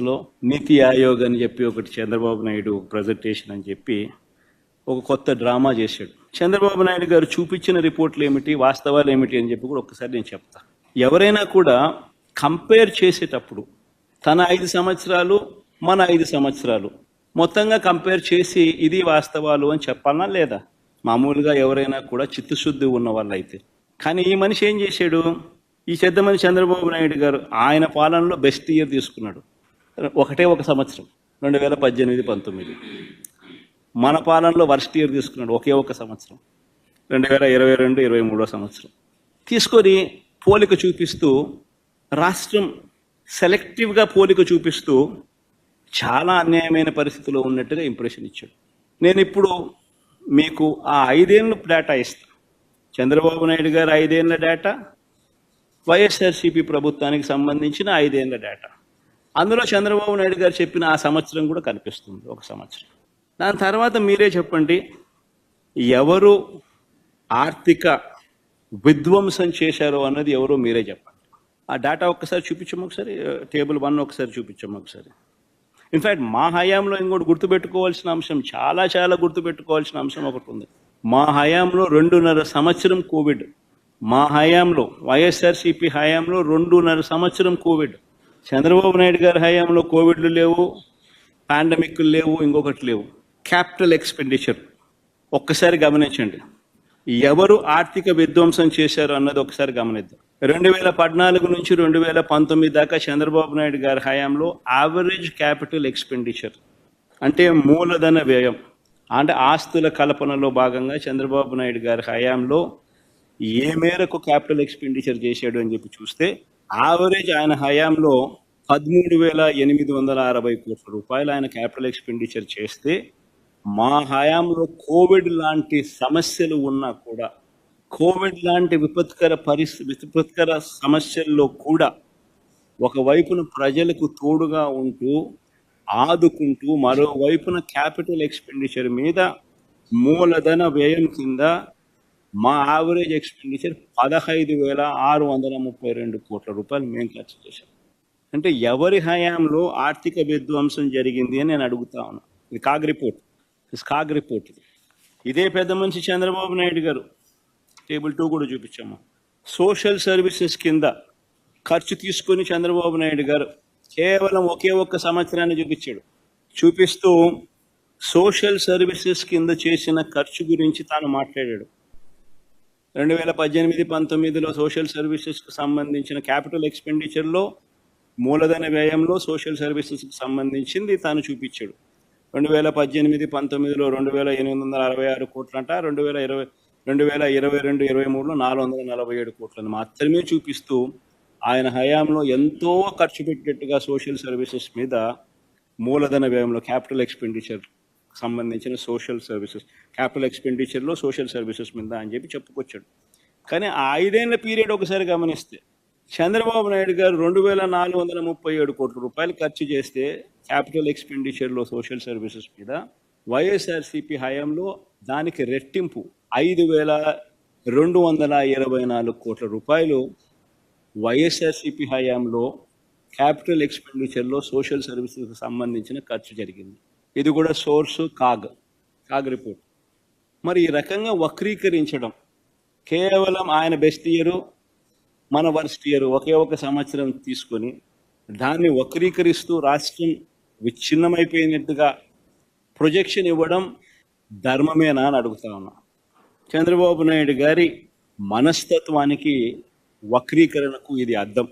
లో నీతి ఆయోగ్ అని చెప్పి ఒకటి చంద్రబాబు నాయుడు ప్రజెంటేషన్ అని చెప్పి ఒక కొత్త డ్రామా చేశాడు. చంద్రబాబు నాయుడు గారు చూపించిన రిపోర్ట్లు ఏమిటి వాస్తవాలు ఏమిటి అని చెప్పి కూడా ఒకసారి నేను చెప్తా. ఎవరైనా కూడా కంపేర్ చేసేటప్పుడు తన ఐదు సంవత్సరాలు మన ఐదు సంవత్సరాలు మొత్తంగా కంపేర్ చేసి ఇది వాస్తవాలు అని చెప్పాలా లేదా? మామూలుగా ఎవరైనా కూడా చిత్తశుద్ధి ఉన్న వాళ్ళు అయితే కానీ ఈ మనిషి ఏం చేశాడు? ఈ చెద్దమని చంద్రబాబు నాయుడు గారు ఆయన పాలనలో బెస్ట్ ఇయర్ తీసుకున్నాడు. ఒకటే ఒక సంవత్సరం. రెండు వేల పద్దెనిమిది పంతొమ్మిది. మన పాలనలో వర్స్ట్ ఇయర్ తీసుకున్నాడు ఒకే ఒక సంవత్సరం. రెండు వేల ఇరవై రెండు ఇరవై మూడో సంవత్సరం. తీసుకొని పోలిక చూపిస్తూ రాష్ట్రం సెలెక్టివ్గా పోలిక చూపిస్తూ చాలా అన్యాయమైన పరిస్థితిలో ఉన్నట్టుగా ఇంప్రెషన్ ఇచ్చాడు. నేను ఇప్పుడు మీకు ఆ ఐదేళ్ళ డేటా ఇస్తాను చంద్రబాబు నాయుడు గారు ఐదేళ్ళ డేటా వైఎస్ఆర్సీపీ ప్రభుత్వానికి సంబంధించిన ఐదేళ్ళ డేటా అందులో చంద్రబాబు నాయుడు గారు చెప్పిన ఆ సంవత్సరం కూడా కనిపిస్తుంది ఒక సంవత్సరం. దాని తర్వాత మీరే చెప్పండి ఎవరు ఆర్థిక విధ్వంసం చేశారో అన్నది ఎవరో మీరే చెప్పండి. ఆ డేటా ఒక్కసారి చూపించము ఒకసారి టేబుల్ వన్ ఒకసారి చూపించము ఒకసారి ఇన్ఫ్యాక్ట్ మా హయాంలో ఇంకోటి గుర్తుపెట్టుకోవాల్సిన అంశం చాలా చాలా గుర్తుపెట్టుకోవాల్సిన అంశం ఒకటి ఉంది. మా హయాంలో రెండున్నర సంవత్సరం కోవిడ్. మా హయాంలో వైఎస్ఆర్సీపీ హయాంలో రెండున్నర సంవత్సరం కోవిడ్. చంద్రబాబు నాయుడు గారి హయాంలో కోవిడ్లు లేవు పాండమిక్లు లేవు ఇంకొకటి లేవు. Capital expenditure. ఒక్కసారి గమనించండి. ఎవరు ఆర్థిక విధ్వంసం చేశారు అన్నది ఒకసారి గమనిద్దాం. రెండు వేల పద్నాలుగు నుంచి రెండు వేల పంతొమ్మిది దాకా చంద్రబాబు నాయుడు గారి హయాంలో యావరేజ్ క్యాపిటల్ ఎక్స్పెండిచర్ అంటే మూలధన వ్యయం అంటే ఆస్తుల కల్పనలో భాగంగా చంద్రబాబు నాయుడు గారి హయాంలో ఏ మేరకు క్యాపిటల్ ఎక్స్పెండిచర్ చేశాడు అని చెప్పి చూస్తే యావరేజ్ ఆయన హయాంలో పదమూడు వేల ఎనిమిది వందల అరవై కోట్ల రూపాయలు ఆయన క్యాపిటల్ ఎక్స్పెండిచర్ చేస్తే మా హయాంలో కోవిడ్ లాంటి సమస్యలు ఉన్నా కూడా కోవిడ్ లాంటి విపత్కర పరిస్థితి విపత్కర సమస్యల్లో కూడా ఒకవైపున ప్రజలకు తోడుగా ఉంటూ ఆదుకుంటూ మరోవైపున క్యాపిటల్ ఎక్స్పెండిచర్ మీద మూలధన వ్యయం కింద మా యావరేజ్ ఎక్స్పెండిచర్ పదహైదు వేల ఆరు వందల ముప్పై రెండు కోట్ల రూపాయలు మేము ఖర్చు చేశాం. అంటే ఎవరి హయాంలో ఆర్థిక విధ్వంసం జరిగింది అని నేను అడుగుతా ఉన్నాను ఇది కాగ్ రిపోర్ట్. ఇది కాగ్ రిపోర్ట్. ఇది ఇదే పెద్ద మనిషి చంద్రబాబు నాయుడు గారు టేబుల్ టూ కూడా చూపించాము. సోషల్ సర్వీసెస్ కింద ఖర్చు తీసుకొని చంద్రబాబు నాయుడు గారు కేవలం ఒకే ఒక్క సంవత్సరాన్ని చూపించాడు. చూపిస్తూ సోషల్ సర్వీసెస్ కింద చేసిన ఖర్చు గురించి తాను మాట్లాడాడు. రెండు వేల పద్దెనిమిది పంతొమ్మిదిలో సోషల్ సర్వీసెస్కి సంబంధించిన క్యాపిటల్ ఎక్స్పెండిచర్లో మూలధన వ్యయంలో సోషల్ సర్వీసెస్కి సంబంధించింది తాను చూపించాడు. రెండు వేల పద్దెనిమిది పంతొమ్మిదిలో రెండు వేల ఎనిమిది వందల అరవై ఆరు కోట్లంట రెండు వేల ఇరవై రెండు వేల ఇరవై రెండు ఇరవై మూడులో నాలుగు వందల నలభై ఏడు కోట్లను మాత్రమే చూపిస్తూ ఆయన హయాంలో ఎంతో ఖర్చు పెట్టేట్టుగా సోషల్ సర్వీసెస్ మీద మూలధన వ్యయంలో క్యాపిటల్ ఎక్స్పెండిచర్ సంబంధించిన సోషల్ సర్వీసెస్ క్యాపిటల్ ఎక్స్పెండిచర్లో సోషల్ సర్వీసెస్ మీద అని చెప్పి చెప్పుకొచ్చాడు. కానీ ఆ ఐదేళ్ళ పీరియడ్ ఒకసారి గమనిస్తే చంద్రబాబు నాయుడు గారు రెండు వేల నాలుగు వందల ముప్పై ఏడు కోట్ల రూపాయలు ఖర్చు చేస్తే క్యాపిటల్ ఎక్స్పెండిచర్లో సోషల్ సర్వీసెస్ మీద వైఎస్ఆర్సీపీ హయాంలో దానికి రెట్టింపు ఐదు వేల రెండు వందల ఇరవై నాలుగు కోట్ల రూపాయలు వైఎస్ఆర్సీపీ హయాంలో క్యాపిటల్ ఎక్స్పెండిచర్లో సోషల్ సర్వీసెస్కి సంబంధించిన ఖర్చు జరిగింది. ఇది కూడా సోర్సు కాగ్ కాగ్ రిపోర్ట్. మరి ఈ రకంగా వక్రీకరించడం కేవలం ఆయన బెస్ట్ ఇయరు మన వర్స్ట్ ఇయర్ ఒకే ఒక సంవత్సరం తీసుకొని దాన్ని వక్రీకరిస్తూ రాష్ట్రం విచ్ఛిన్నమైపోయినట్టుగా ప్రొజెక్షన్ ఇవ్వడం ధర్మమేనా అని అడుగుతా ఉన్నా. చంద్రబాబు నాయుడు గారి మనస్తత్వానికి వక్రీకరణకు ఇది అర్థం